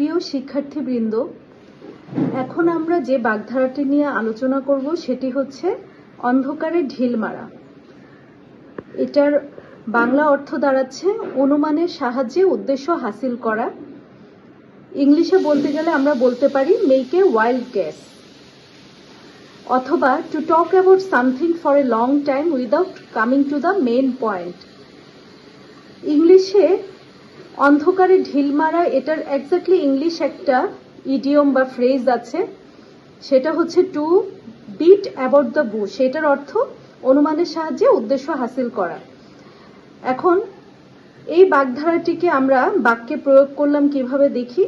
প্রিয় শিক্ষার্থীবৃন্দ, এখন আমরা যে বাগধারাটি নিয়ে আলোচনা করব সেটি হচ্ছে অন্ধকারে ঢিল মারা। এটার বাংলা অর্থ দাঁড়াচ্ছে অনুমানের সাহায্যে উদ্দেশ্য হাসিল করা। ইংলিশে বলতে গেলে আমরা বলতে পারি মেক এ ওয়াইল্ড গ্যাস অথবা to talk about something for a long time without coming to the main point ইংলিশে অন্ধকারে ঢিল মারা, এটার এক্স্যাক্টলি ইংলিশ একটা ইডিয়ম বা ফ্রেজ আছে। সেটা হচ্ছে to beat about the bush এটার অর্থ অনুমানের সাহায্যে উদ্দেশ্য হাসিল করা। এখন এই বাগধারাটিকে আমরা বাক্যে প্রয়োগ করলাম কীভাবে দেখি?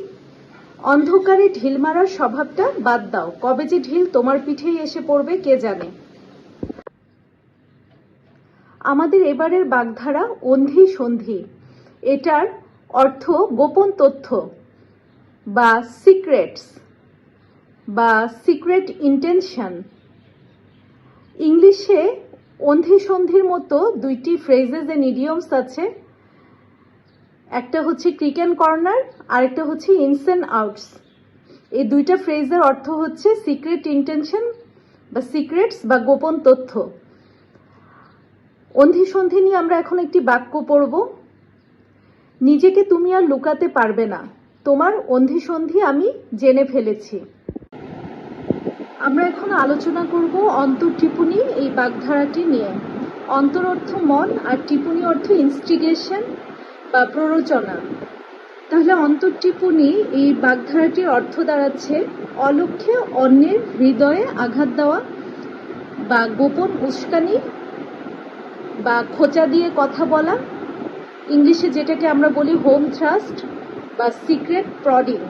অন্ধকারে ঢিল মারার স্বভাবটা বাদ দাও। কবে যে ঢিল তোমার পিঠেই এসে পড়বে, কে জানে? আমাদের এবারের বাগধারা অন্ধি সন্ধি। এটার অর্থ গোপন তথ্য বা সিক্রেটস বা সিক্রেট ইন্টেনশন ইংলিশে অন্ধি সন্ধির মতো দুইটি ফ্রেজেস এন্ড ইডিয়মস আছে। একটা হচ্ছে ক্রিকেন কর্নার আর একটা হচ্ছে ইনস অ্যান্ড আউটস এই দুইটা ফ্রেজের অর্থ হচ্ছে সিক্রেট ইন্টেনশন বা সিক্রেটস বা গোপন তথ্য। অন্ধি সন্ধি নিয়ে আমরা এখন একটি বাক্য পড়ব। নিজেকে তুমি আর লুকাতে পারবে না। তোমার অন্ধি সন্ধি আমি জেনে ফেলেছি। আমরা এখন আলোচনা করব অন্তর্টিপুনি এই বাগধারাটি নিয়ে। অন্তর অর্থ মন আর টিপুনি অর্থ ইনস্টিগেশন বা প্ররোচনা। তাহলে অন্তর্টিপুনি এই বাগধারাটির অর্থ দাঁড়াচ্ছে অলক্ষ্যে অন্যের হৃদয়ে আঘাত দেওয়া বা গোপন উস্কানি বা খোঁচা দিয়ে কথা বলা ইংলিশে যেটাকে আমরা বলি হোম থ্রাস্ট বা সিক্রেট প্রডিং।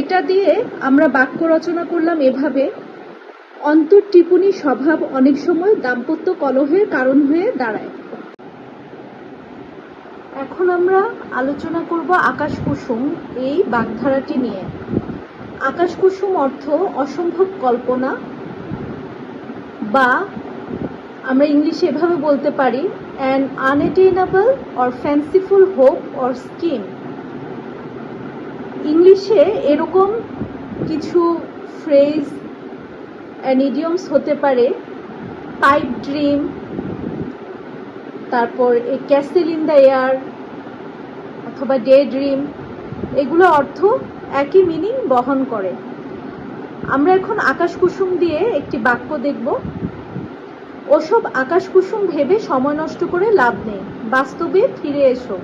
এটা দিয়ে আমরা বাক্য রচনা করলাম এভাবে অন্তর্টিপুনি স্বভাব অনেক সময় দাম্পত্য কলহের কারণ হয়ে দাঁড়ায়। এখন আমরা আলোচনা করব আকাশ কুসুম, এই বাগধারাটি নিয়ে। আকাশ কুসুম অর্থ অসম্ভব কল্পনা বা আমরা ইংলিশে এভাবে বলতে পারি an unattainable or fanciful hope or scheme ইংলিশে এরকম কিছু ফ্রেজ অ্যান্ড ইডিয়মস হতে পারে পাইপ ড্রিম তারপর a castle in the air অথবা ডে ড্রিম এগুলো অর্থ একই মিনিং বহন করে। আমরা এখন আকাশ কুসুম দিয়ে একটি বাক্য দেখব। ওসব আকাশকুসুম ভেবে সময় নষ্ট করে লাভ নেই। বাস্তবে ফিরে এসো।